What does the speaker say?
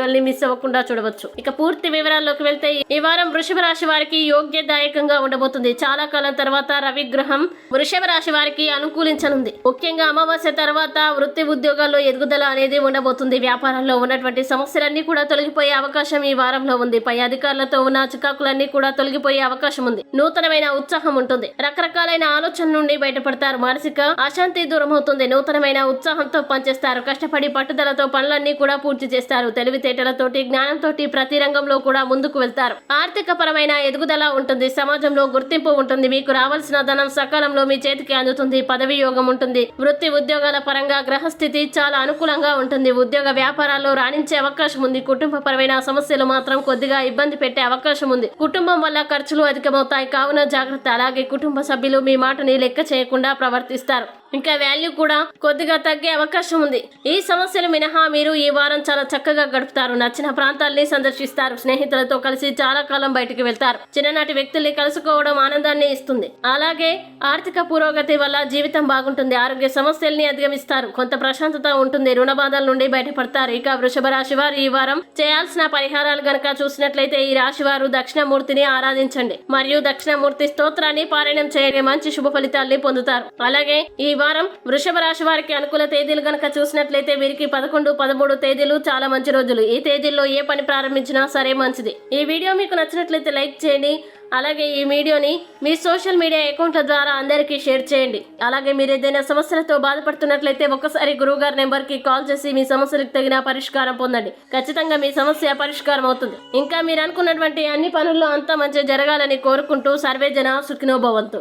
వీడియోల్ని miss అవ్వకుండా చూడవచ్చు. ఇక పూర్తి వివరాల్లోకి వెళ్తే ఈ వారం వృషభ రాశి వారికి యోగ్యదాయకంగా ఉండబోతుంది. చాలా కాలం తర్వాత రవి గ్రహం వృషభ రాశి వారికి అనుకూలించనుంది. ముఖ్యంగా అమావాస్య తర్వాత వృత్తి ఉద్యోగాల్లో ఎదుగుదల అనేది ఉండబోతుంది. వ్యాపారంలో ఉన్నటువంటి సమస్యలన్నీ కూడా తొలగిపోయే అవకాశం ఈ వారంలో ఉంది. పై అధికారులతో ఉన్న చికాకులన్నీ కూడా తొలగిపోయే అవకాశం ఉంది. నూతనమైన ఉత్సాహం ఉంటుంది. రకరకాలైన ఆలోచన నుండి బయటపడతారు. మానసిక అశాంతి దూరం అవుతుంది నూతనమైన ఉత్సాహంతో పనిచేస్తారు. కష్టపడి పట్టుదలతో పనులన్నీ కూడా పూర్తి చేస్తారు. తెలివితే తెలివితేటలతోటి జ్ఞానంతోటి ప్రతి రంగంలో కూడా ముందుకు వెళ్తారు. ఆర్థిక పరమైన ఎదుగుదల ఉంటుంది. సమాజంలో గుర్తింపు ఉంటుంది. మీకు రావాల్సిన ధనం సకాలంలో మీ చేతికి అందుతుంది. పదవి యోగం ఉంటుంది. వృత్తి ఉద్యోగాల పరంగా గ్రహస్థితి చాలా అనుకూలంగా ఉంటుంది. ఉద్యోగ వ్యాపారాల్లో రాణించే అవకాశం ఉంది. కుటుంబ పరమైన సమస్యలు మాత్రం కొద్దిగా ఇబ్బంది పెట్టే అవకాశం ఉంది. కుటుంబం వల్ల ఖర్చులు అధికమవుతాయి. కావున జాగ్రత్త. అలాగే కుటుంబ సభ్యులు మీ మాటని లెక్క చేయకుండా ప్రవర్తిస్తారు. ఇంకా వాల్యూ కూడా కొద్దిగా తగ్గే అవకాశం ఉంది. ఈ సమస్యలు మినహా మీరు ఈ వారం చాలా చక్కగా గడుపుతారు. నచ్చిన ప్రాంతాల్ని సందర్శిస్తారు. స్నేహితులతో కలిసి చాలా కాలం బయటికి వెళ్తారు. చిన్ననాటి వ్యక్తుల్ని కలుసుకోవడం ఆనందాన్ని ఇస్తుంది. అలాగే ఆర్థిక పురోగతి వల్ల జీవితం బాగుంటుంది. ఆరోగ్య సమస్యల్ని అధిగమిస్తారు. కొంత ప్రశాంతత ఉంటుంది. రుణ బాధల నుండి బయటపడతారు. ఇక వృషభ రాశి వారు ఈ వారం చేయాల్సిన పరిహారాలు గనక చూసినట్లయితే ఈ రాశి వారు దక్షిణమూర్తిని ఆరాధించండి. మరియు దక్షిణమూర్తి స్తోత్రాన్ని పారాయణం చేయడం మంచి శుభ ఫలితాల్ని పొందుతారు. అలాగే ఈ వారం వృషభ రాశి వారికి అనుకూల తేదీలు గనక చూసినట్లయితే వీరికి పదకొండు పదమూడు తేదీలు చాలా మంచి రోజులు. ఈ తేదీల్లో ఏ పని ప్రారంభించినా సరే మంచిది. ఈ వీడియో మీకు నచ్చినట్లయితే లైక్ చేయండి. అలాగే ఈ వీడియోని మీ సోషల్ మీడియా అకౌంట్ల ద్వారా అందరికీ షేర్ చేయండి. అలాగే మీరు ఏదైనా సమస్యలతో బాధపడుతున్నట్లయితే ఒక్కసారి గురువుగారి నెంబర్కి కాల్ చేసి మీ సమస్యలకు తగిన పరిష్కారం పొందండి. ఖచ్చితంగా మీ సమస్య పరిష్కారం అవుతుంది. ఇంకా మీరు అనుకున్నటువంటి అన్ని పనుల్లో అంతా మంచి జరగాలని కోరుకుంటూ సర్వేజన సుఖినోభవంతు.